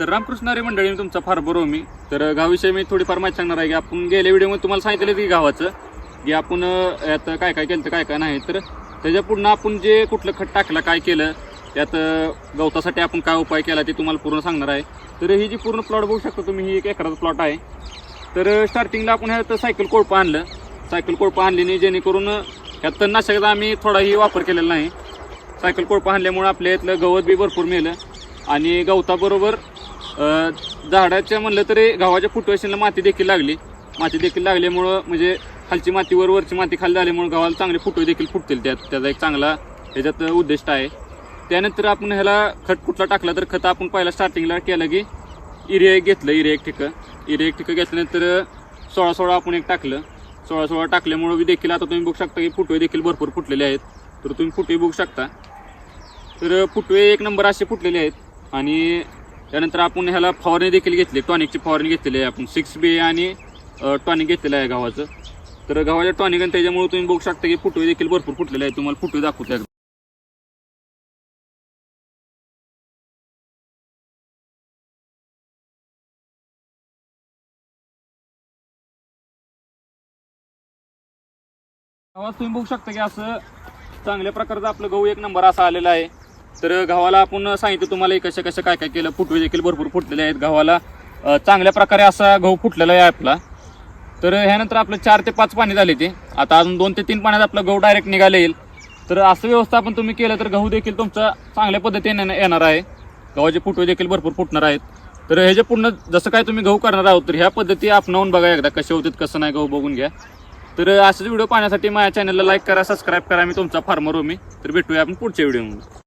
तर रामकृष्ण अरे मंडळी मी तुमचा फार बरोबर मी. तर गावाविषयी मी थोडीफार माहिती सांगणार आहे की आपण गेल्या व्हिडिओमध्ये तुम्हाला सांगितलं की गावाचं की आपण यात काय काय केलं काय काय नाही. तर त्याच्या पुढनं आपण जे कुठलं खत टाकलं काय केलं त्यात गवतासाठी आपण काय उपाय केला ते तुम्हाला पूर्ण सांगणार आहे. तर ही जी पूर्ण प्लॉट बघू शकता तुम्ही ही एक एकराचा प्लॉट आहे. तर स्टार्टिंगला आपण ह्यात सायकल कोळपं आणलं. सायकल कोळपं आणली नाही जेणेकरून ह्यात तणनाशकाचा आम्ही थोडाही वापर केलेला नाही. सायकल कोळपं आणल्यामुळं आपल्या इथलं गवत बी भरपूर मिळलं आणि गवताबरोबर झाडाच्या म्हणलं तरी गव्हाच्या फुटवेशीला माती देखील लागली. माती देखील लागल्यामुळं म्हणजे खालची मातीवर वरची माती खाली झाल्यामुळं गावाला चांगले फुटवे देखील फुटतील. त्यात त्याचा एक चांगला ह्याच्यात उद्दिष्ट आहे. त्यानंतर आपण ह्याला खत कुठला टाकला तर खत आपण पहिला स्टार्टिंगला केलं की इरिया एक घेतलं इरिया एक ठिकं. इरिया एक ठिकं घेतल्यानंतर सोळा सोळा आपण एक टाकलं. सोळा सोळा टाकल्यामुळं देखील आता तुम्ही बघू शकता की फुटवे देखील भरपूर फुटलेले आहेत. तर तुम्ही फुटवे बघू शकता. तर फुटवे एक नंबर असे फुटलेले आहेत. आणि त्यानंतर आपण ह्याला फवारणी देखील घेतली टॉनिकची फवारणी घेतलेली आहे आपण. सिक्स बी आणि टॉनिक घेतलेलं आहे गव्हाचं. तर गव्हाच्या टॉनिक आणि त्याच्यामुळे तुम्ही बघू शकता की फुटवे देखील भरपूर फुटलेले आहे तुम्हाला फुटवे दाखवते एकदा. तुम्ही बघू शकता की असं चांगल्या प्रकारचं आपलं गहू एक नंबर असा आलेला आहे. तर गव्हाला आपण सांगितलं तुम्हाला कसं कसं काय काय केलं फुटवे देखील भरपूर फुटलेले आहेत गव्हाला चांगल्या प्रकारे असा गहू फुटलेला आहे आपला. तर ह्यानंतर आपलं चार ते पाच पाणी झाले ते. आता अजून दोन ते तीन पाण्यात आपलं गहू डायरेक्ट निघाले येईल. तर असं व्यवस्थापन तुम्ही केलं तर गहू देखील तुमचा चांगल्या पद्धतीने येणार आहे. गव्हाचे फुटवे देखील भरपूर फुटणार आहेत. तर हे जे पूर्ण जसं काय तुम्ही गहू करणार आहोत तर ह्या पद्धती आपणावून बघा एकदा कसे होतात कसं नाही गहू बघून घ्या. तर असेच व्हिडिओ पाहण्यासाठी माझ्या चॅनलला लाईक करा सबस्क्राईब करा. मी तुमचा फार्मर मी. तर भेटूया आपण पुढच्या व्हिडिओमध्ये